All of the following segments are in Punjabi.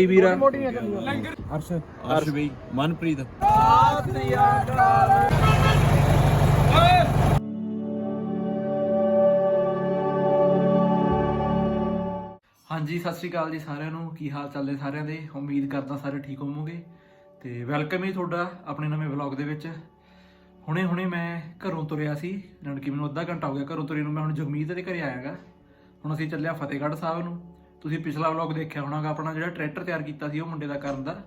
ਕੀ ਵੀਰਾ ਅਰਸ਼ ਅਰਸ਼ ਬਈ ਮਨਪ੍ਰੀਤ। ਹਾਂਜੀ ਸਤਿ ਸ਼੍ਰੀ ਅਕਾਲ ਜੀ ਸਾਰਿਆਂ ਨੂੰ। ਕੀ ਹਾਲ ਚਾਲ ਨੇ ਸਾਰਿਆਂ ਦੇ? ਉਮੀਦ ਕਰਦਾ ਸਾਰੇ ਠੀਕ ਹੋਵੋਗੇ। ਤੇ ਵੈਲਕਮ ਹੀ ਤੁਹਾਡਾ ਆਪਣੇ ਨਵੇਂ ਵਲੌਗ ਦੇ ਵਿੱਚ। ਹੁਣੇ ਹੁਣੇ ਮੈਂ ਘਰੋਂ ਤੁਰਿਆ ਸੀ ਜਾਣੀ ਕਿ ਮੈਨੂੰ ਅੱਧਾ ਘੰਟਾ ਹੋ ਗਿਆ ਘਰੋਂ ਤੁਰੇ ਨੂੰ। ਮੈਂ ਹੁਣ ਜਗਮੀਤ ਦੇ ਘਰੇ ਆਇਆਗਾ। ਹੁਣ ਅਸੀਂ ਚੱਲਿਆ ਫਤਿਹਗੜ੍ਹ ਸਾਹਿਬ ਨੂੰ। ਤੁਸੀਂ ਪਿਛਲਾ ਵਲੌਗ ਦੇਖਿਆ ਹੋਣਾਗਾ ਆਪਣਾ ਜਿਹੜਾ ਟਰੈਕਟਰ ਤਿਆਰ ਕੀਤਾ ਸੀ ਉਹ ਮੁੰਡੇ ਦਾ ਕਰਨ ਦਾ।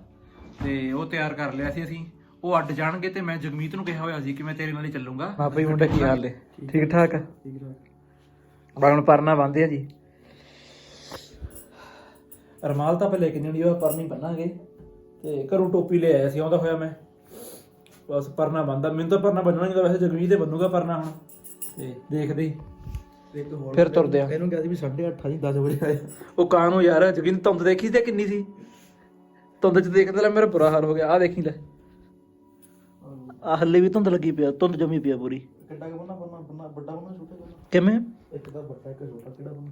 ਤੇ ਉਹ ਤਿਆਰ ਕਰ ਲਿਆ ਸੀ ਅਸੀਂ। ਉਹ ਅੱਡ ਜਾਣਗੇ ਤੇ ਮੈਂ ਜਗਮੀਤ ਨੂੰ ਕਿਹਾ ਹੋਇਆ ਸੀ ਕਿ ਮੈਂ ਤੇਰੇ ਨਾਲ ਹੀ ਚੱਲੂੰਗਾ। ਹਾਂ ਬਈ ਮੁੰਡਾ ਕੀ ਹਾਲ ਨੇ? ਠੀਕ ਠਾਕ ਠੀਕ ਠਾਕ ਪਰਨਾ ਬੰਦੇ ਆ ਜੀ। ਰਮਾਲ ਤਾਂ ਪਹਿਲੇ ਕਿੰਨੀ ਨਹੀਂ ਉਹ ਪਰ ਨਹੀਂ ਬੰਨਾਂਗੇ। ਤੇ ਘਰੋਂ ਟੋਪੀ ਲੈ ਆਇਆ ਸੀ ਆਉਂਦਾ ਹੋਇਆ ਮੈਂ। ਬਸ ਪਰਨਾ ਬੰਦਾ ਮੈਨੂੰ ਤਾਂ ਪਰਨਾ ਬੰਨਣਾ ਨਹੀਂ ਤਾਂ ਵੈਸੇ ਜਗਵੀਰ ਤੇ ਬੰਨੂਗਾ ਪਰਨਾ ਹੁਣ। ਤੇ ਦੇਖਦੇ। ਫਿਰ ਤੁਰਦੇ ਆ। ਇਹਨੂੰ ਕਿਹਾ ਸੀ ਵੀ 8:30 ਜੀ 10 ਵਜੇ ਆਏ ਉਹ ਕਾਂ ਨੂੰ ਯਾਰ ਜਗਿੰਦ ਧੁੰਦ ਦੇਖੀ ਤੇ ਕਿੰਨੀ ਸੀ? ਧੁੰਦ ਚ ਦੇਖਦੇ ਲੈ ਮੇਰਾ ਬੁਰਾ ਹਾਲ ਹੋ ਗਿਆ ਆ ਦੇਖੀ ਲੈ। ਆ ਹੱਲੇ ਵੀ ਧੁੰਦ ਲੱਗੀ ਪਿਆ ਧੁੰਦ ਜਮੀ ਪਿਆ ਪੂਰੀ। ਕਿੱਡਾ ਕੁ ਬੰਨਾ ਬੰਨਾ ਬੰਨਾ ਵੱਡਾ ਬੰਨਾ ਛੋਟਾ ਬੰਨਾ। ਕਿਵੇਂ? ਇੱਕ ਦਾ ਵੱਡਾ ਇੱਕ ਛੋਟਾ ਕਿਹੜਾ ਬੰਨਾ?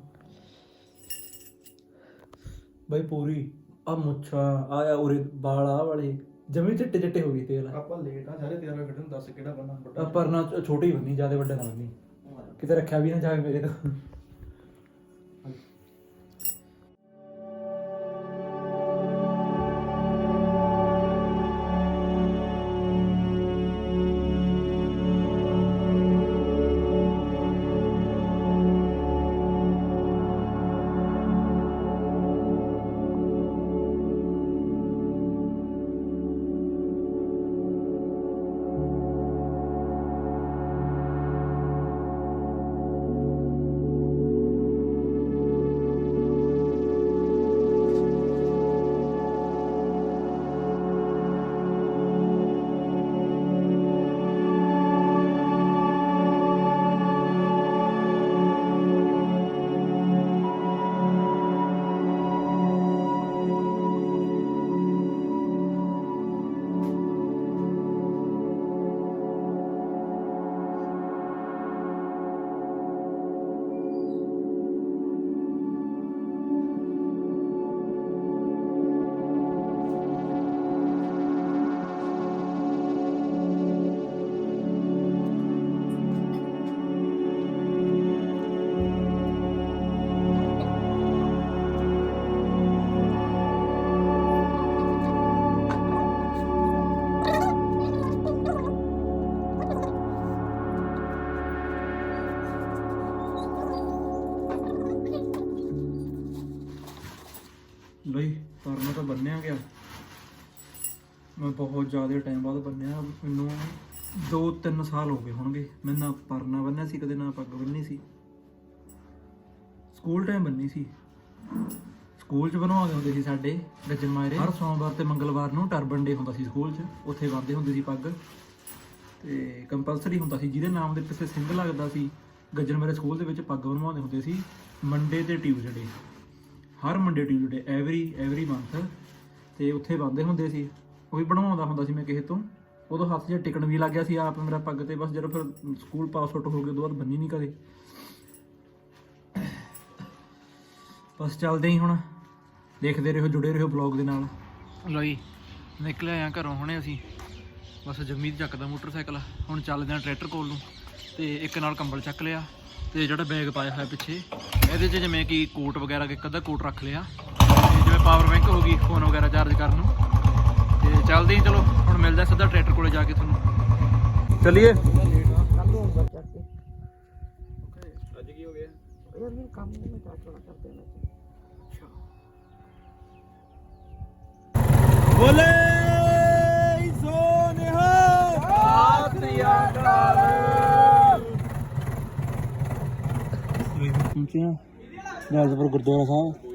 ਬਈ ਪੂਰੀ ਆ ਮੁੱਛਾਂ ਆ ਉਰੇ ਵਾਲ ਆ ਵਾਲੇ। ਜਮੀ ਚਿੱਟੇ ਚਿੱਟੇ ਹੋ ਗਏ ਤੇ ਆਪਾਂ ਲੇਟ ਆ ਸਾਰੇ ਤਿਆਰ ਕੱਢਣ ਦੱਸ ਕਿਹੜਾ ਬੰਨਾ ਵੱਡਾ। ਪਰ ਨਾ ਛੋਟੀ ਬੰਨੀ ਜ਼ਿਆਦਾ ਵੱਡਾ ਨਾ ਬੰਨੀ। ਕਿਤੇ ਰੱਖਿਆ ਵੀ ਨਾ ਜਾਵੇ ਮੇਰੇ ਤੋਂ। ਮੈਂ ਬਹੁਤ ਜ਼ਿਆਦਾ ਟਾਈਮ ਬਾਅਦ ਬੰਨਿਆ। ਮੈਨੂੰ 2-3 ਸਾਲ ਹੋ ਗਏ ਹੋਣਗੇ। ਮੈਂ ਨਾ ਪਰਨਾ ਬੰਨਿਆ ਸੀ, ਕਦੇ ਨਾ ਪੱਗ ਬੰਨੀ ਸੀ। ਸਕੂਲ ਟਾਈਮ ਬੰਨੀ ਸੀ। ਸਕੂਲ 'ਚ ਬਣਵਾਉਂਦੇ ਹੁੰਦੇ ਸੀ ਸਾਡੇ ਗੱਜਣ ਮਾਇਰੇ ਹਰ ਸੋਮਵਾਰ ਤੇ ਮੰਗਲਵਾਰ ਨੂੰ ਟਰਬਨ ਡੇ ਹੁੰਦਾ ਸੀ ਸਕੂਲ 'ਚ। ਉੱਥੇ ਬੰਨਦੇ ਹੁੰਦੇ ਸੀ ਪੱਗ। ਤੇ ਕੰਪਲਸਰੀ ਹੁੰਦਾ ਸੀ। ਜਿਹਦੇ ਨਾਮ ਦੇ ਪਿੱਛੇ ਸਿੰਘ ਲੱਗਦਾ ਸੀ, ਗੱਜਣ ਮਾਇਰੇ ਸਕੂਲ ਦੇ ਵਿੱਚ ਪੱਗ ਬਣਵਾਉਂਦੇ ਹੁੰਦੇ ਸੀ। ਮੰਡੇ ਤੇ ਟਿਊਜ਼ਡੇ ਹਰ Monday Tuesday every every month ਤੇ ਉੱਥੇ ਬੰਦੇ ਹੁੰਦੇ ਸੀ। ਉਹ ਵੀ ਬਣਵਾਉਂਦਾ ਹੁੰਦਾ ਸੀ ਮੈਂ ਕਿਸੇ ਤੋਂ। ਉਦੋਂ ਹੱਥ 'ਚ ਟਿਕਣ ਵੀ ਲੱਗ ਗਿਆ ਸੀ ਆਪ ਮੇਰਾ ਪੱਗ ਤੇ, ਬਸ ਜਦੋਂ ਫਿਰ ਸਕੂਲ ਪਾਸ ਆਊਟ ਹੋ ਗਿਆ ਉਦੋਂ ਬਾਅਦ ਬੰਨੀ ਨਹੀਂ ਕਦੇ। ਬਸ ਚੱਲਦੇ ਹੀ ਹੁਣ। ਦੇਖਦੇ ਰਹੋ, ਜੁੜੇ ਰਹੋ ਬਲੌਗ ਦੇ ਨਾਲ। ਲੋ ਜੀ, ਨਿਕਲੇ ਆ ਘਰੋਂ ਹੁਣੇ ਅਸੀਂ। ਬਸ ਜਗਮੀਤ ਚੱਕਦਾ ਮੋਟਰਸਾਈਕਲ। ਹੁਣ ਚੱਲਦੇ ਆ ਟਰੈਕਟਰ ਕੋਲ ਨੂੰ। ਤੇ ਇੱਕ ਨਾਲ ਕੰਬਲ ਚੱਕ ਲਿਆ। ਤੇ ਜਿਹੜਾ ਬੈਗ ਪਾਇਆ ਹੋਇਆ ਪਿੱਛੇ, ਇਹਦੇ 'ਚ ਜਿਵੇਂ ਕਿ ਕੋਟ ਵਗੈਰਾ, ਇੱਕ ਅੱਧਾ ਕੋਟ ਰੱਖ ਲਿਆ। ਤੇ ਜਿਵੇਂ ਪਾਵਰ ਬੈਂਕ ਹੋ ਗਈ ਫੋਨ ਵਗੈਰਾ ਚਾਰਜ ਕਰਨ ਨੂੰ। ਤੇ ਚੱਲਦੇ ਹੀ ਚਲੋ ਹੁਣ ਮਿਲਦਾ ਸਿੱਧਾ ਟਰੈਕਟਰ ਕੋਲੇ ਜਾ ਕੇ ਤੁਹਾਨੂੰ। ਚੱਲੀਏ? ਅੱਜ ਕੀ ਹੋ। ਗਿਆ ਬੋਲੇ ਸੋਨਿਹਾ ਪਹੁੰਚੇ ਆ ਰਾਜਪੁਰ ਗੁਰਦੁਆਰਾ ਸਾਹਿਬ।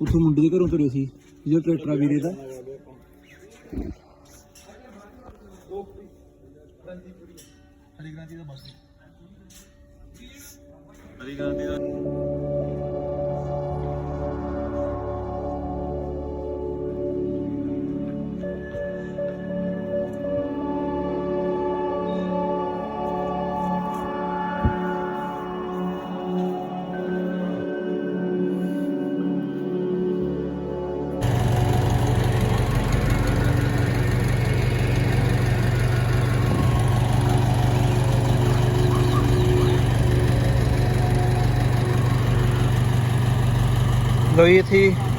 ਉੱਥੋਂ ਮੁੰਡੇ ਦੇ ਘਰੋਂ ਤੁਰੇ ਸੀ। ਜਿਹੜਾ ਟਰੈਕਟਰ ਆ ਵੀਰੇ ਦਾ ਹਰੀ ਗ੍ਰਾਂਤੀ ਦਾ ਬਸ ਹਰੀ ਗ੍ਰਾਂਤੀ ਦਾ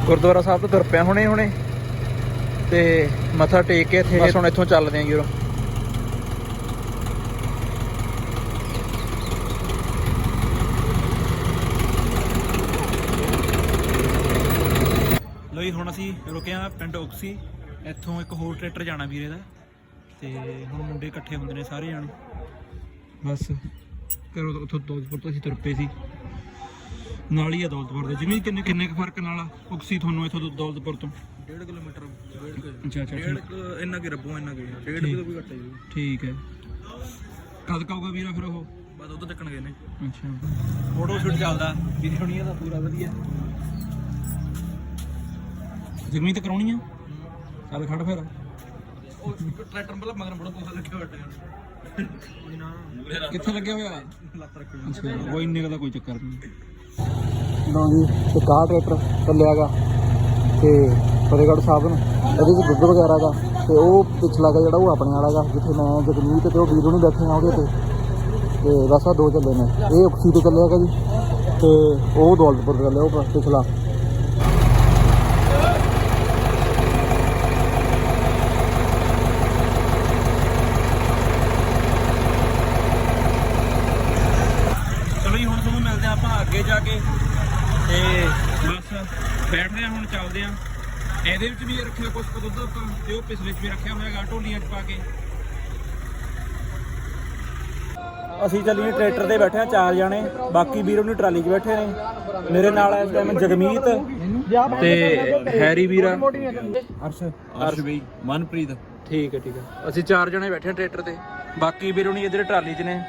ਗੁਰਦੁਆਰਾ ਸਾਹਿਬ ਤੋਂ ਤੁਰ ਪਿਆ ਹੁਣੇ ਹੁਣੇ। ਤੇ ਮੱਥਾ ਟੇਕ ਕੇ ਇੱਥੇ ਬਸ। ਹੁਣ ਇੱਥੋਂ ਚੱਲਦੇ ਆਂ ਯੂਰੋ। ਲੋ ਜੀ ਹੁਣ ਅਸੀਂ ਰੁਕੇ ਆ ਪਿੰਡ ਓਕਸੀ। ਇੱਥੋਂ ਇੱਕ ਹੋਰ ਟਰੈਕਟਰ ਜਾਣਾ ਵੀਰੇ ਦਾ। ਤੇ ਹੁਣ ਮੁੰਡੇ ਇਕੱਠੇ ਹੁੰਦੇ ਨੇ ਸਾਰੇ ਜਾਣੇ। ਬਸ ਕਰੋ ਉੱਥੋਂ ਤੋਂ ਅਸੀਂ ਤੁਰ ਪਏ ਸੀ। ਨਾਲ ਹੀ ਆ ਦੌਲਤਪੁਰ ਦੇ। ਜਿਵੇਂ ਕਿੰਨੇ ਕਿੰਨੇ ਕੁ ਫ਼ਰਕ ਨਾਲ ਆ ਉਕਸੀ ਤੁਹਾਨੂੰ ਇੱਥੋਂ ਤੋਂ ਦੌਲਤਪੁਰ ਤੋਂ? 1.5 ਕਿਲੋਮੀਟਰ 1.5 ਅੱਛਾ ਅੱਛਾ ਠੀਕ- ਇੰਨਾ ਕੀ ਰੱਬੂ ਇੰਨਾ ਕੀ 1.5 ਠੀਕ। ਕਿਲੋ ਵੀ ਘੱਟ ਹੈ ਜੀ। ਠੀਕ ਹੈ। ਕਦ ਕਾਊਗਾ ਵੀਰਾ ਫਿਰ ਉਹ? ਬਸ ਉਹ ਤਾਂ ਚੱਕਣ ਗਏ ਨੇ ਅੱਛਾ। ਫੋਟੋ ਸ਼ੂਟ ਚੱਲਦਾ। ਵੀਰੇ ਹੁਣੀਆਂ ਦਾ ਪੂਰਾ ਵਧੀਆ। ਜਗਮੀਤ ਕਰਾਉਣੀ ਆ? ਚੱਲ ਖੜ ਫਿਰ। ਉਹ ਟਰੈਕਟਰ ਪਹਿਲਾਂ ਮਗਰ ਬੜਾ ਕੋਸਾ ਲੱਗਿਆ ਕੋਈ ਨਾ ਕਿੱਥੇ ਲੱਗਿਆ ਹੋਇਆ? ਲੱਤ ਰੱਖਣੀ ਅੱਛਾ ਕੋਈ ਇੰਨੇ ਕੁ ਦਾ ਕੋਈ ਚੱਕਰ ਨਹੀਂ ਲਓ ਜੀ ਇੱਕ ਕਾਰ ਟਰੈਕਟਰ ਚੱਲਿਆਗਾ ਤੇ ਫਤਿਹਗੜ੍ਹ ਸਾਹਿਬ ਨੂੰ, ਇਹਦੇ ਚ ਦੁੱਧ ਵਗੈਰਾ ਦਾ ਤੇ ਉਹ ਪਿਛਲਾ ਗਾ ਜਿਹੜਾ ਉਹ ਆਪਣੇ ਵਾਲਾ ਗਾ, ਜਿੱਥੇ ਮੈਂ ਜਗਮੀਤ ਤੇ ਉਹ ਵੀਰੋ ਨਹੀਂ ਬੈਠੇ ਆ ਉਹਦੇ ਤੇ। ਤੇ ਬਸ ਆ ਦੋ ਚੱਲੇ ਨੇ, ਇਹ ਉਕਸੀ ਤੇ ਚੱਲਿਆਗਾ ਜੀ, ਤੇ ਉਹ ਦੌਲਤਪੁਰ ਤੇ ਚੱਲਿਆ ਉਹ ਪਿਛਲਾ ਚਲੋ ਜੀ ਹੁਣ ਤੁਹਾਨੂੰ ਮਿਲਦੇ ਆ ਆਪਾਂ ਅੱਗੇ ਜਾ ਕੇ ਤੇ ਬਸ ਬੈਠਦੇ ਆ ਹੁਣ ਚੱਲਦੇ ਆ ਇਹਦੇ ਵਿੱਚ ਵੀ ਰੱਖਿਆ ਕੁਝ ਕੁ ਦੁੱਧ ਆਪਾਂ ਤੇ ਉਹ ਪਿਛਲੇ 'ਚ ਵੀ ਰੱਖਿਆ ਹੋਇਆ ਗਾ ਢੋਲੀਆਂ 'ਚ ਪਾ ਕੇ। ਅਸੀਂ ਚੱਲੀਏ ਟਰੈਕਟਰ ਤੇ ਬੈਠੇ ਆ ਚਾਰ ਜਾਣੇ ਬਾਕੀ ਵੀਰ ਉਹਨੀ ਟਰਾਲੀ 'ਚ ਬੈਠੇ ਨੇ। ਮੇਰੇ ਨਾਲ ਇਸ ਟਾਈਮ ਜਗਮੀਤ ਤੇ ਹੈਰੀ ਵੀਰਾ। ਅਰਸ਼। ਅਰਸ਼ ਬਈ ਮਨਪ੍ਰੀਤ। ਠੀਕ ਹੈ ਠੀਕ ਹੈ। ਅਸੀਂ ਚਾਰ ਜਣੇ ਬੈਠੇ ਆ ਟਰੈਕਟਰ ਤੇ ਬਾਕੀ ਵੀਰ ਉਹਨੀ ਇਧਰ ਟਰਾਲੀ 'ਚ ਨੇ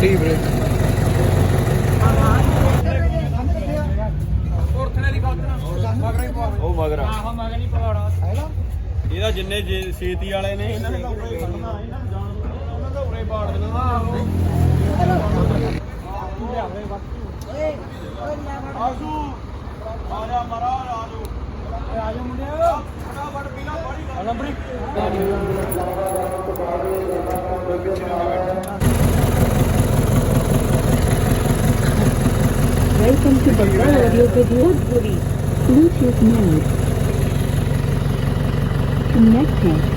ਠੀਕ ਵੀਰੇ ਉਹ ਮਗਰ ਆਹ ਮਗਰ ਨਹੀਂ ਪਵਾੜਾ ਇਹਦਾ ਜਿੰਨੇ ਜੇ- ਛੇਤੀ ਵਾਲੇ ਨੇ ਇਹਨਾਂ ਨੇ ਤਾਂ ਉਰੇ ਖੜਨਾ ਇਹਨਾਂ ਨੂੰ ਜਾਣ ਉਹਨਾਂ ਦਾ ਉਰੇ ਬਾੜ ਦੇਣਾ ਆਜੂ ਆ ਜਾ ਮਰਾ ਆਜੂ ਆ ਜਾ ਮੁੰਡਿਆ ਫਟਾਫਟ ਪੀਲਾ ਪਾਣੀ ਨੰਬਰੀ Welcome to Bangla Audio Video Puri. Bluetooth mode. Connecting.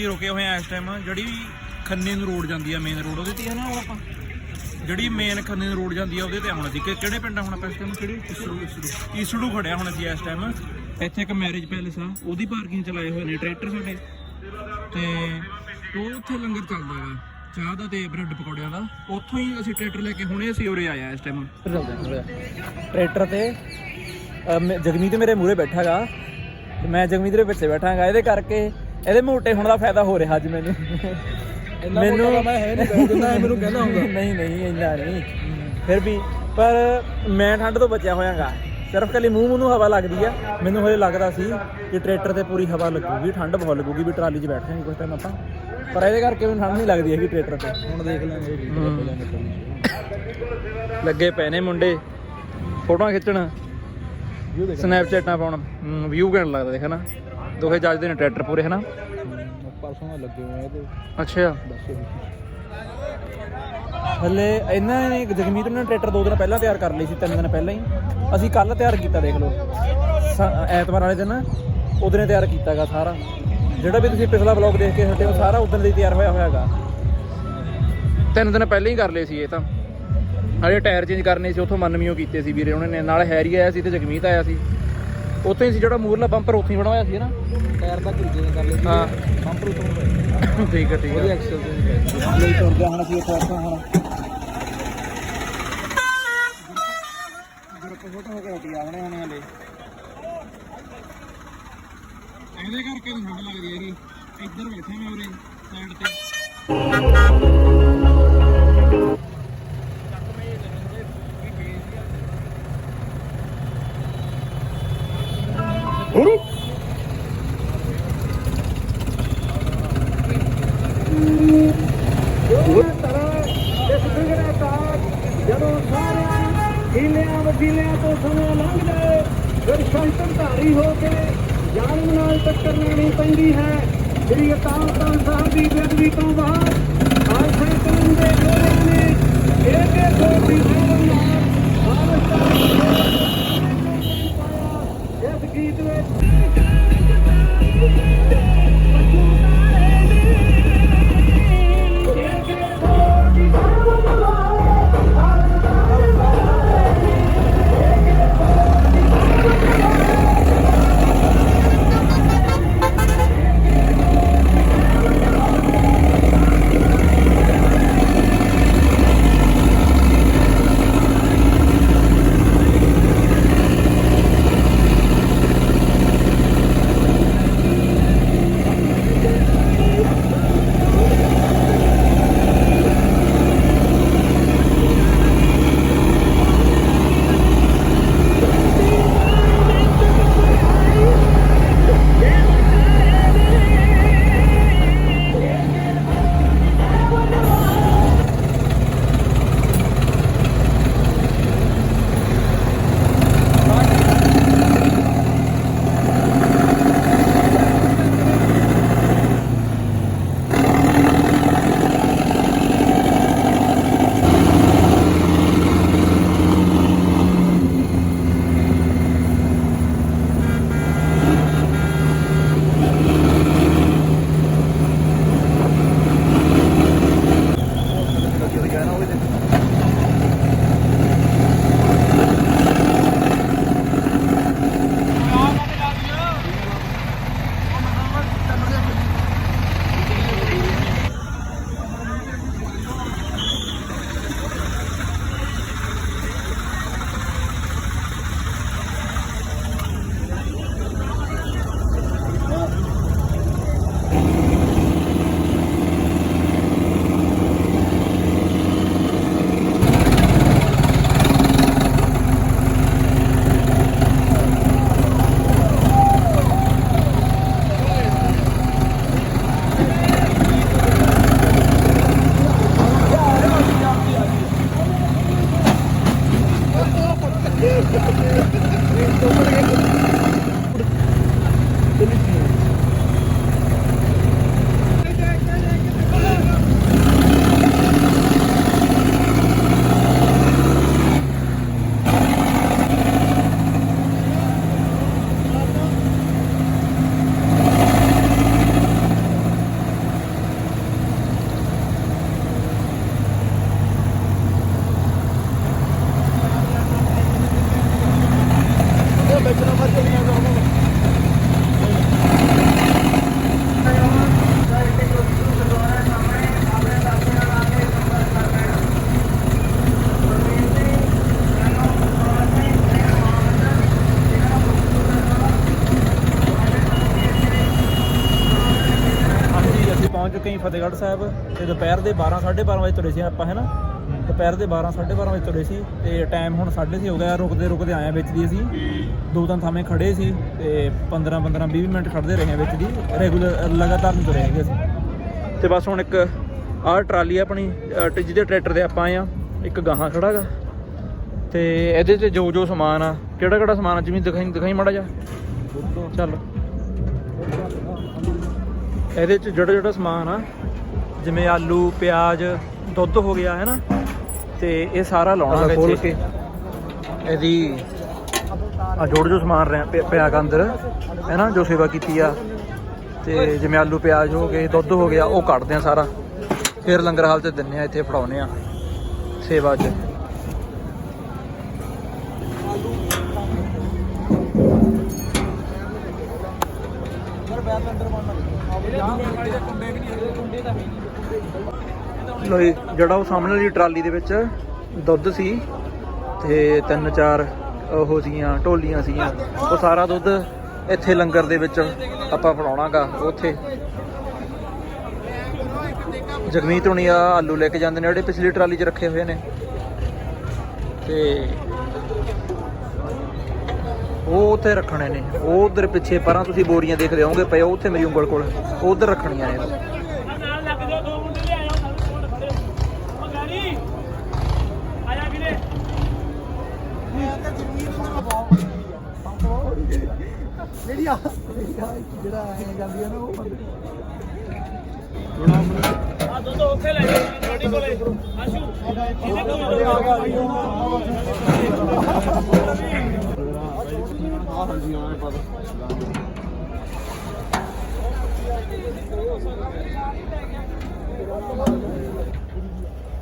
ਅਸੀਂ ਰੁਕੇ ਹੋਏ ਆ ਇਸ ਟਾਈਮ ਜਿਹੜੀ ਖੰਨੇ ਨੂੰ ਰੋਡ ਜਾਂਦੀ ਆ ਮੇਨ ਰੋਡ ਉਹਦੇ ਤੇ ਆ ਨਾ ਉਹ ਆਪਾਂ? ਜਿਹੜੀ ਮੇਨ ਖੰਨੇ ਨੂੰ ਰੋਡ ਜਾਂਦੀ ਆ ਉਹਦੇ ਤੇ ਹੁਣ ਅਸੀਂ। ਕਿ- ਕਿਹੜੇ ਪਿੰਡ ਆ ਹੁਣ ਆਪਾਂ ਇਸ ਟਾਈਮ ਕਿਹੜੀ? ਈਸੜੂ ਈਸੜੂ ਖੜਿਆ ਹੁਣ ਅਸੀਂ ਇਸ ਟਾਈਮ ਇੱਥੇ ਇੱਕ ਮੈਰਿਜ ਪੈਲੇਸ ਆ ਉਹਦੀ ਪਾਰਕਿੰਗ ਚਲਾਏ ਹੋਏ ਨੇ ਟਰੈਕਟਰ ਸਾਡੇ। ਤੇ ਉਹ ਉੱਥੇ ਲੰਗਰ ਚੱਲਦਾ ਵਾ ਚਾਹ ਦਾ ਤੇ ਬ੍ਰੈਡ ਪਕੌੜਿਆਂ ਦਾ। ਉੱਥੋਂ ਹੀ ਅਸੀਂ ਟਰੈਕਟਰ ਲੈ ਕੇ ਹੁਣੇ ਅਸੀਂ ਉਰੇ ਆਏ ਆ ਇਸ ਟਾਈਮ ਟਰੈਕਟਰ ਤੇ ਜਗਮੀਤ ਮੇਰੇ ਮੂਹਰੇ ਬੈਠਾਗਾ ਮੈਂ ਜਗਮੀਤ ਦੇ ਪਿੱਛੇ ਬੈਠਾਗਾ ਇਹਦੇ ਕਰਕੇ ਇਹਦੇ ਮੋਟੇ ਹੋਣ ਦਾ ਫਾਇਦਾ ਹੋ ਰਿਹਾ ਅੱਜ ਮੈਨੂੰ। ਮੈਨੂੰ ਮੈਂ ਹੈ ਨਹੀਂ ਜਿੰਨਾ ਮੈਨੂੰ ਕਹਿੰਦਾ ਹੁੰਦਾ ਨਹੀਂ ਨਹੀਂ ਇੰਨਾ ਨਹੀਂ। ਫਿਰ ਵੀ ਪਰ ਮੈਂ ਠੰਡ ਤੋਂ ਬਚਿਆ ਹੋਇਆਗਾ। ਸਿਰਫ ਕੱਲੀ ਮੂੰਹ ਨੂੰ ਹਵਾ ਲੱਗਦੀ ਆ। ਮੈਨੂੰ ਹਜੇ ਲੱਗਦਾ ਸੀ ਕਿ ਟਰੈਕਟਰ ਤੇ ਪੂਰੀ ਹਵਾ ਲੱਗੂਗੀ ਠੰਡ ਬਹੁਤ ਲੱਗੂਗੀ ਵੀ ਟਰਾਲੀ 'ਚ ਬੈਠ ਜਾਵਾਂਗੇ ਕੁਝ ਟਾਈਮ ਆਪਾਂ। ਪਰ ਇਹਦੇ ਕਰਕੇ ਮੈਨੂੰ ਠੰਡ ਨਹੀਂ ਲੱਗਦੀ ਹੈਗੀ ਟਰੈਕਟਰ ਤੇ। ਹੁਣ ਦੇਖ ਲਾਂਗੇ ਲੱਗੇ ਪਏ ਨੇ ਮੁੰਡੇ। ਫੋਟੋਆਂ ਖਿੱਚਣ। ਸਨੈਪਚੈਟਾਂ ਪਾਉਣ। ਵਿਊ ਘੈਂਟ ਲੱਗਦਾ ਦੇਖ ਨਾ। ਦੋਹੇ ਜੱਜਦੇ ਨੇ ਟਰੈਕਟਰ ਪੂਰੇ ਹਨਾ? ਪਰਸੋਂ ਲੱਗੇ ਹੋਏ ਆ ਤੇ ਅੱਛਾ। ਦੱਸੋ ਹਲੇ ਇਹਨਾਂ ਨੇ ਜਗਮੀਤ ਨੇ ਟਰੈਕਟਰ ਦੋ ਦਿਨ ਪਹਿਲਾਂ ਤਿਆਰ ਕਰ ਲਈ ਸੀ ਤਿੰਨ ਦਿਨ ਪਹਿਲਾਂ ਹੀ। ਅਸੀਂ ਕੱਲ ਤਿਆਰ ਕੀਤਾ ਦੇਖ ਲਓ। ਸ- ਐਤਵਾਰ ਵਾਲੇ ਦਿਨ ਉਹਦਨੇ ਤਿਆਰ ਕੀਤਾਗਾ ਸਾਰਾ। ਜਿਹੜਾ ਵੀ ਤੁਸੀਂ ਪਿਛਲਾ ਵਲੌਗ ਦੇਖ ਕੇ ਹਟੇ ਹੋ ਸਾਰਾ ਉਦੋਂ ਦਾ ਹੀ ਤਿਆਰ ਹੋਇਆ ਹੋਇਆਗਾ। ਤਿੰਨ ਦਿਨ ਪਹਿਲਾਂ ਹੀ ਕਰ ਲਏ ਸੀ ਇਹ ਤਾਂ। ਹਲੇ ਟਾਇਰ ਚੇਂਜ ਕਰਨੇ ਸੀ ਉੱਥੋਂ ਮਨਮੀਓ ਕੀਤੇ ਸੀ ਵੀਰੇ ਉਹਨਾਂ ਨੇ। ਨਾਲ ਹੈਰੀ ਆਇਆ ਸੀ ਤੇ ਜਗਮੀਤ ਆਇਆ ਸੀ। ਉੱਥੇ ਹੀ ਸੀ ਜਿਹੜਾ ਮੂਰਲਾ ਬੰਪਰ ਉੱਥੇ ਹੀ ਬਣਵਾਇਆ ਸੀ ਨਾ। ਟਾਇਰ ਦਾ ਕੁਝ ਨਹੀਂ ਕਰ ਲਏ ਹਾਂ। ਬੰਪਰ ਉਤੋਂ ਪਏ ਠੀਕ ਹੈ ਠੀਕ ਉਹਦੇ ਹੈ ਐਕਸਲ ਤੇ ਨਹੀਂ ਲਈ ਤੁਰਦੇ ਹੁਣ ਅਸੀਂ ਉੱਥੇ ਆਪਾਂ ਹੁਣ। ਗਰੁੱਪ ਫੋਟੋ ਹੋ ਕੇ ਹਟੀ ਆਵਣੇ ਹੋਣੇ ਹਲੇ। ਇਹਦੇ ਕਰਕੇ ਨਹੀਂ ਠੰਡ ਲੱਗਦੀ ਹੈਗੀ ਇੱਧਰ ਬੈਠੇ ਮੈਂ ਉਰੇ ਸਾਈਡ ਤੇ। ਸੰਤਨ ਹੋ ਕੇ ਜਾਨ ਨਾਲ ਟੱਕਰ ਲੈਣੀ ਪੈਂਦੀ ਹੈ। ਸ੍ਰੀ ਅਕਾਲ ਤਖਤ ਸਾਹਿਬ ਦੀ ਬੇਦਬੀ ਤੋਂ ਬਾਅਦ ਅੱਜ ਸੈਂਕੜਾਂ ਦੇ ਲੋਕਾਂ ਨੇ ਇੱਕ ਇੱਕ ਛੋਟੀ ਸੇਵਨ ਨਾਲ ਇਸ ਫਤਿਹਗੜ੍ਹ ਸਾਹਿਬ ਤੇ ਦੁਪਹਿਰ ਦੇ 12 12:30 ਵਜੇ ਤੁਰੇ ਸੀ ਆਪਾਂ ਹੈ ਨਾ? ਦੁਪਹਿਰ ਦੇ 12 12:30 ਵਜੇ ਤੁਰੇ ਸੀ ਤੇ ਟਾਈਮ ਹੁਣ 6:30 ਹੋ ਗਿਆ ਰੁਕਦੇ ਰੁਕਦੇ ਆਏ ਵਿੱਚ ਦੀ ਅਸੀਂ। ਦੋ ਤਿੰਨ ਥਾਵੇਂ ਖੜੇ ਸੀ ਤੇ 15 15 20 ਮਿੰਟ ਖੜਦੇ ਰਹੇ ਵਿੱਚ ਦੀ। ਰੈਗੂਲਰ ਲਗਾਤਾਰ ਨਹੀਂ ਤੁਰੇ ਹੈਗੇ ਅਸੀਂ। ਤੇ ਬਸ ਹੁਣ ਇੱਕ ਆਹ ਟਰਾਲੀ ਆ ਆਪਣੀ ਜਿਹਦੇ ਟਰੈਕਟਰ ਤੇ ਆਪਾਂ ਆਏ ਆ ਇੱਕ ਗਾਹਾਂ ਖੜਾਗਾ ਤੇ ਇਹਦੇ ਤੇ ਜੋ ਜੋ ਸਮਾਨ ਆ ਕਿਹੜਾ ਕਿਹੜਾ ਸਮਾਨ ਆ? ਜਿਵੇਂ ਦਿਖਾਈ ਦਿਖਾਈ ਮਾੜਾ ਜਾ ਚੱਲ। ਇਹਦੇ ਚ ਜਿਹੜਾ ਜਿਹੜਾ ਸਮਾਨ ਆ ਜਿਵੇਂ ਆਲੂ ਪਿਆਜ਼ ਦੁੱਧ ਹੋ ਗਿਆ ਹੈ ਨਾ? ਤੇ ਇਹ ਸਾਰਾ ਲਾਉਣਾ ਗਾ ਖੋਲ ਇੱਥੇ। ਇਹਦੀ ਆ ਜੋੜ ਜੋ ਸਮਾਨ ਰਿਆ ਪਿਆ- ਪਿਆ ਗਾ ਅੰਦਰ ਹੈ ਨਾ ਜੋ ਸੇਵਾ ਕੀਤੀ ਆ। ਤੇ ਜਿਵੇਂ ਆਲੂ ਪਿਆਜ਼ ਹੋ ਗਏ ਦੁੱਧ ਹੋ ਗਿਆ ਉਹ ਕੱਢਦੇ ਆ ਸਾਰਾ। ਫਿਰ ਲੰਗਰ ਹਾਲ ਤੇ ਦਿੰਨੇ ਆ ਇੱਥੇ ਫੜਾਉਨੇ ਆ ਸੇਵਾ 'ਚ। ਲੋ ਜਿਹੜਾ ਉਹ ਸਾਹਮਣੇ ਵਾਲੀ ਟਰਾਲੀ ਦੇ ਵਿੱਚ ਦੁੱਧ ਸੀ ਤੇ ਤਿੰਨ ਚਾਰ ਉਹ ਸੀਗੀਆਂ, ਢੋਲੀਆਂ ਸੀਗੀਆਂ, ਉਹ ਸਾਰਾ ਦੁੱਧ ਇੱਥੇ ਲੰਗਰ ਦੇ ਵਿੱਚ ਆਪਾਂ ਫੜਾਉਣਾਗਾ ਉੱਥੇ। ਜਗਮੀਤ ਹੁਣੀ ਆ ਆਲੂ ਲੈ ਕੇ ਜਾਂਦੇ ਨੇ, ਜਿਹੜੇ ਪਿਛਲੀ ਟਰਾਲੀ 'ਚ ਰੱਖੇ ਹੋਏ ਨੇ। ਤੇ ਉਹ ਉੱਥੇ ਰੱਖਣੇ ਨੇ, ਉਹ ਉਧਰ ਪਿੱਛੇ ਪਰਾਂ ਤੁਸੀਂ ਬੋਰੀਆਂ ਦੇਖਦੇ ਹੋਵੋਗੇ, ਪਏ ਉਹ ਉੱਥੇ ਮੇਰੀ ਉਂਗਲ ਕੋਲ, ਉਹ ਉਧਰ ਰੱਖਣੀਆਂ ਨੇ। ਜਿਹੜਾ ਐ ਜਾਂਦੀ ਆ ਨਾ ਉਹ ਥੋੜਾ ਆ ਦੋਸਤੋ ਉੱਥੇ ਲੈ ਜਾ ਤੁਹਾਡੇ ਕੋਲੇ ਆਸ਼ੂ ਇਹਦੇ ਕੋਲ ਆ ਗਿਆ ਆ ਹਾਂਜੀ ਆਏ ਪਤਾ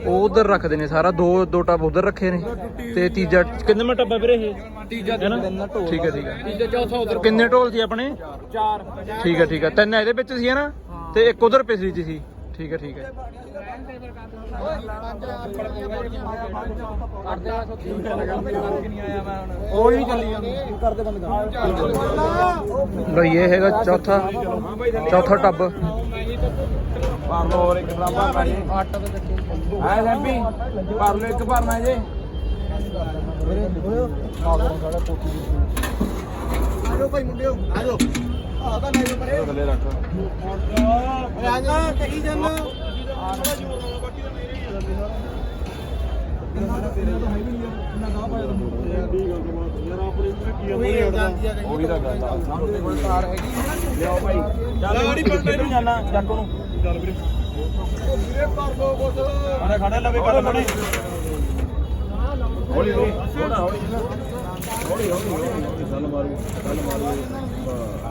ਉਹ ਉਧਰ ਰੱਖਦੇ ਨੇ ਸਾਰਾ ਦੋ ਦੋ ਟੱਬ ਉਧਰ ਰੱਖੇ ਨੇ ਤੇ ਤੀਜਾ ਕਿੰਨੇ ਮਿੰਟ ਟੱਬਾ ਵੀਰੇ ਇਹ? ਤੀਜਾ ਠੀਕ ਹੈ ਠੀਕ ਹੈ। ਤੀਜਾ ਚੌਥਾ ਉਧਰ ਕਿੰਨੇ ਢੋਲ ਸੀ ਆਪਣੇ? ਚਾਰ ਠੀਕ ਹੈ ਠੀਕ ਹੈ। ਤਿੰਨ ਇਹਦੇ ਵਿੱਚ ਸੀ ਹੈ ਨਾ? ਤੇ ਇੱਕ ਉਧਰ ਪਿਛਲੀ 'ਚ ਸੀ ਠੀਕ ਹੈ ਠੀਕ ਹੈ ਉਹ ਹੀ ਚੱਲੀ ਜਾਂਦੀ। ਕਰਦੇ ਬੰਦ ਕਰ ਲੋ ਇਹ ਹੈਗਾ ਚੌਥਾ ਚੌਥਾ ਟੱਬ। ਭਰ ਲੋ ਹੋਰ ਇੱਕ ਡਰਮ ਭਰਨਾ ਜੀ। ਆਟਾ ਤਾਂ ਚੱਕੇ ਆ ਸੈਂਪੀ ਭਰ ਲੋ ਇੱਕ ਭਰਨਾ ਜੇ। ਆਜੋ ਭਾਈ ਮੁੰਡਿਓ ਆਜੋ। ਆ ਤਾਂ ਲੈ ਪਰੇ ਥੱਲੇ ਰੱਖ। ਆ ਜਾ ਕਹੀ ਜਾਂਦਾ ਉਹ ਵੀ ਤਾਂ ਗੱਲ ਆ। ਸਾਹਮਣੇ ਕੋਲ ਤਾਰ ਹੈਗੀ ਲਿਆਓ ਭਾਈ। ਚੱਲ ਗਾੜੀ ਪਲਟੇ ਨੂੰ। ਜਾਣਾ ਚੱਕ ਉਹਨੂੰ। ਚੱਲ ਵੀਰੇ। ਅਰੇ ਖੜੇ ਲਵੇ ਕਰ ਬਣੇ ਹੌਲੀ ਹੌਲੀ ਥੋੜਾ ਹੌਲੀ। ਹੌਲੀ ਹੌਲੀ ਹੌਲੀ। ਗੱਲ ਮਾਰੂ ਗੱਲ ਮਾਰੂ।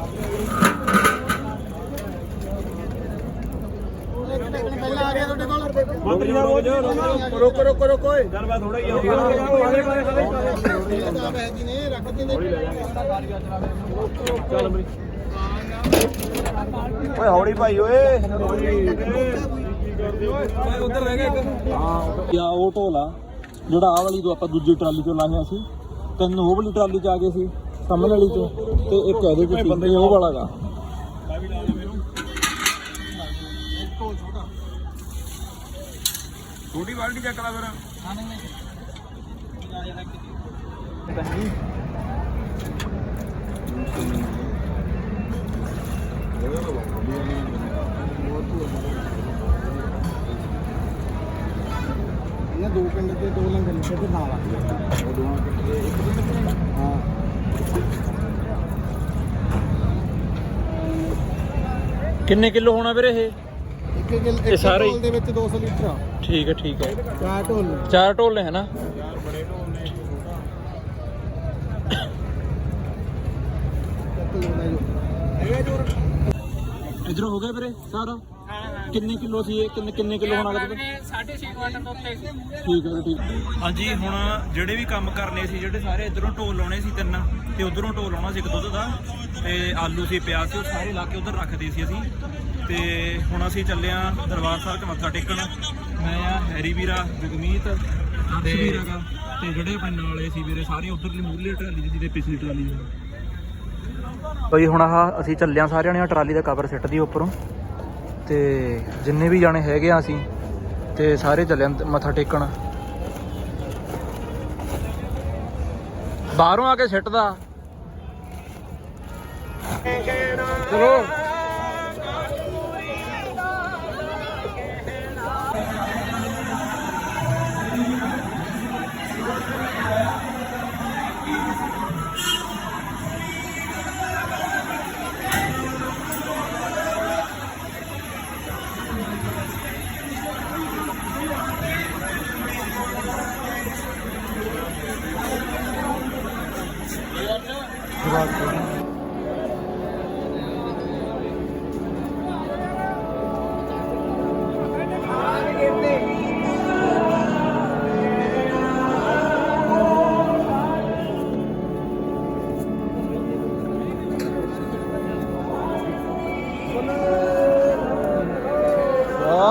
ਪਹਿਲਾਂ ਆ ਗਿਆ ਤੁਹਾਡੇ ਕੋਲ ਮੰਤਰੀ ਸਾਹਿਬ ਰੁਕ ਰੁਕ ਰੁਕ ਓਏ ਚੱਲ ਮੈਂ ਥੋੜਾ ਹੀ ਜੀ ਨੇ ਰੱਖ ਦਿੰਦੇ ਚੱਲ ਮੇਰੀ ਓਏ ਹੌਲੀ ਭਾਈ ਓਏ ਉਧਰ ਰਹਿ ਗਿਆ ਇੱਕ ਹਾਂ ਯਾ ਉਹ ਢੋਲਾ ਜਿਹੜਾ ਆਹ ਵਾਲੀ ਤੋਂ ਆਪਾਂ ਦੂਜੀ ਟਰਾਲੀ ਤੋਂ ਲਾਇਆ ਸੀ, ਤਿੰਨ ਉਹ ਵਾਲੀ ਟਰਾਲੀ ਚ ਆ ਗਏ ਸੀ, ਸਾਹਮਣੇ ਵਾਲੀ ਤੋਂ ਤੇ ਇੱਕ ਇਹਦੇ ਚ ਬੰਦੇ ਉਹ ਵਾਲਾ ਗਾ। ਛੋਟੀ ਬਾਲਟੀ ਚੱਕ ਲੈ ਫਿਰ। ਇਹਨਾਂ ਦੋ ਪਿੰਡ ਦੇ ਦੋ ਲੰਗਰ ਲਿਖੇ ਤੇ ਨਾਲ ਆ ਉਹ ਦੋਵਾਂ ਕਿੱਥੇ ਇੱਕ ਦਿਨ ਹਾਂ। ਕਿੰਨੇ ਕਿਲੋ ਹੋਣਾ ਵੀਰੇ ਇਹ? ਇੱਕ ਇੱਕ ਇੱਕ ਸਾਰੇ ਹੀ? ਦੇ ਵਿੱਚ 200 ਲੀਟਰ ਆ। ਠੀਕ ਹੈ ਠੀਕ ਹੈ। ਚਾਰ ਢੋਲ। ਨੇ ਚਾਰ ਢੋਲੇ ਹੈ ਨਾ? ਜਾਓ ਇਧਰ ਹੋ ਗਿਆ ਵੀਰੇ ਸਾਰਾ? ਕਿੰਨੇ ਕਿਲੋ ਸੀ ਇਹ? ਕਿੰਨੇ ਕਿੰਨੇ ਕਿਲੋ ਹੋਣਾ ਲੱਗਦਾ? 6.5 ਕੁਆਂਟਲ ਤੋਂ ਉੱਤੇ ਠੀਕ ਹੈ ਜੀ, ਠੀਕ ਹਾਂਜੀ ਹੁਣ ਜਿਹੜੇ ਵੀ ਕੰਮ ਕਰਨੇ ਸੀ ਜਿਹੜੇ ਸਾਰੇ ਇਧਰੋਂ ਢੋਲ ਲਾਉਣੇ ਸੀ ਤਿੰਨ ਤੇ ਉਧਰੋਂ ਢੋਲ ਲਾਉਣਾ ਸੀ ਇੱਕ ਦੁੱਧ ਦਾ ਤੇ ਆਲੂ ਸੀ ਪਿਆਜ਼ ਸੀ ਉਹ ਸਾਰੇ ਲਾ ਕੇ ਉਧਰ ਰੱਖਦੇ ਸੀ ਅਸੀਂ। ਤੇ ਹੁਣ ਅਸੀਂ ਚੱਲੇ ਆ ਦਰਬਾਰ ਸਾਹਿਬ 'ਚ ਮੱਥਾ ਟੇਕਣ। ਮੈਂ ਆ ਹੈਰੀ ਵੀਰਾ ਜਗਮੀਤ ਤੇ ਤੇ ਜਿਹੜੇ ਆਪਣੇ ਨਾਲ ਵਾਲੇ ਸੀ ਵੀਰੇ ਸਾਰੇ ਉਧਰਲੀ ਮੂਹਰਲੀ ਟਰਾਲੀ ਜਿਹਦੇ ਪਿਛਲੀ ਟਰਾਲੀ ਬਈ ਹੁਣ ਆਹ ਅਸੀਂ ਚੱਲਿਆ ਸਾਰਿਆਂ ਨੇ ਟਰਾਲੀ ਦਾ ਕਵਰ ਸਿੱਟ ਦੀ ਉੱਪਰੋਂ। ਤੇ ਜਿੰਨੇ ਵੀ ਜਾਣੇ ਹੈਗੇ ਆ ਅਸੀਂ ਤੇ ਸਾਰੇ ਚੱਲੇ ਆਂ ਮੱਥਾ ਟੇਕਣ। ਬਾਹਰੋਂ ਆ ਕੇ ਸਿੱਟਦਾ। ਚਲੋ।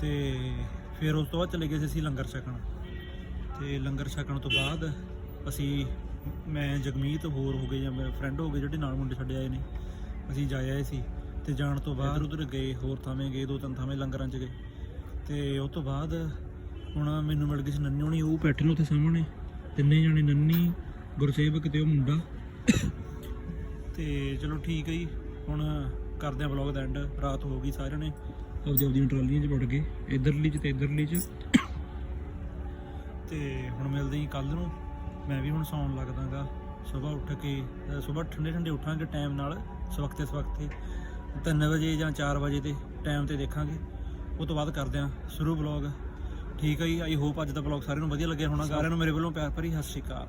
ਤੇ ਫਿਰ ਉਸ ਤੋਂ ਬਾਅਦ ਚਲੇ ਗਏ ਸੀ ਅਸੀਂ ਲੰਗਰ ਛਕਣ। ਤੇ ਲੰਗਰ ਛਕਣ ਤੋਂ ਬਾਅਦ ਅਸੀਂ ਮੈਂ ਜਗਮੀਤ ਹੋਰ ਹੋ ਗਏ ਜਾਂ ਮੇਰੇ ਫਰੈਂਡ ਹੋ ਗਏ ਜਿਹੜੇ ਨਾਲ ਮੁੰਡੇ ਛੱਡੇ ਆਏ ਨੇ ਅਸੀਂ ਜਾ ਆਏ ਸੀ ਤੇ ਜਾਣ ਤੋਂ ਬਾਅਦ ਉਧਰ ਗਏ ਹੋਰ ਥਾਵੇਂ ਗਏ ਦੋ ਤਿੰਨ ਥਾਵੇਂ ਲੰਗਰਾਂ 'ਚ ਗਏ। ਤੇ ਉਸ ਤੋਂ ਬਾਅਦ ਹੁਣ ਮੈਨੂੰ ਮਿਲ ਗਈ ਸੀ ਨੰਨੀ ਹੋਣੀ ਉਹ ਬੈਠੇ ਨੇ ਉੱਥੇ ਸਾਹਮਣੇ ਤਿੰਨੇ ਜਣੇ ਨੰਨੀ ਗੁਰਸੇਵਕ ਤੇ ਉਹ ਮੁੰਡਾ। ਤੇ ਚਲੋ ਠੀਕ ਹੈ ਜੀ ਹੁਣ ਕਰਦੇ ਆ ਵਲੌਗ ਦਾ ਐਂਡ ਰਾਤ ਹੋ ਗਈ ਸਾਰਿਆਂ ਨੇ। ਆਪਦੀ ਆਪਦੀਆਂ ਟਰਾਲੀਆਂ 'ਚ ਵੜ ਗਏ ਇਧਰਲੀ 'ਚ ਤੇ ਇਧਰਲੀ 'ਚ। ਤੇ ਹੁਣ ਮਿਲਦੇ ਹੀ ਕੱਲ ਨੂੰ। ਮੈਂ ਵੀ ਹੁਣ ਸੌਣ ਲੱਗਦਾਗਾ ਸਵੇਰ ਉੱਠ ਕੇ ਸਵੇਰ ਠੰਡੇ ਠੰਡੇ ਉੱਠਾਂਗੇ ਟਾਈਮ ਨਾਲ ਸਵਖਤੇ ਸਵਖਤੇ। 3 ਵਜੇ ਜਾਂ 4 ਵਜੇ ਤੇ ਟਾਈਮ ਤੇ ਦੇਖਾਂਗੇ। ਉਹ ਤੋਂ ਬਾਅਦ ਕਰਦੇ ਆ ਸ਼ੁਰੂ ਵਲੌਗ ਠੀਕ ਹੈ ਜੀ ਆਈ ਹੋਪ ਅੱਜ ਦਾ ਵਲੌਗ ਸਾਰਿਆਂ ਨੂੰ ਵਧੀਆ ਲੱਗਿਆ ਹੋਣਾ। ਸਾਰਿਆਂ ਨੂੰ ਮੇਰੇ ਵੱਲੋਂ ਪਿਆਰ ਭਰੀ ਸਤਿ ਸ਼੍ਰੀ ਅਕਾਲ।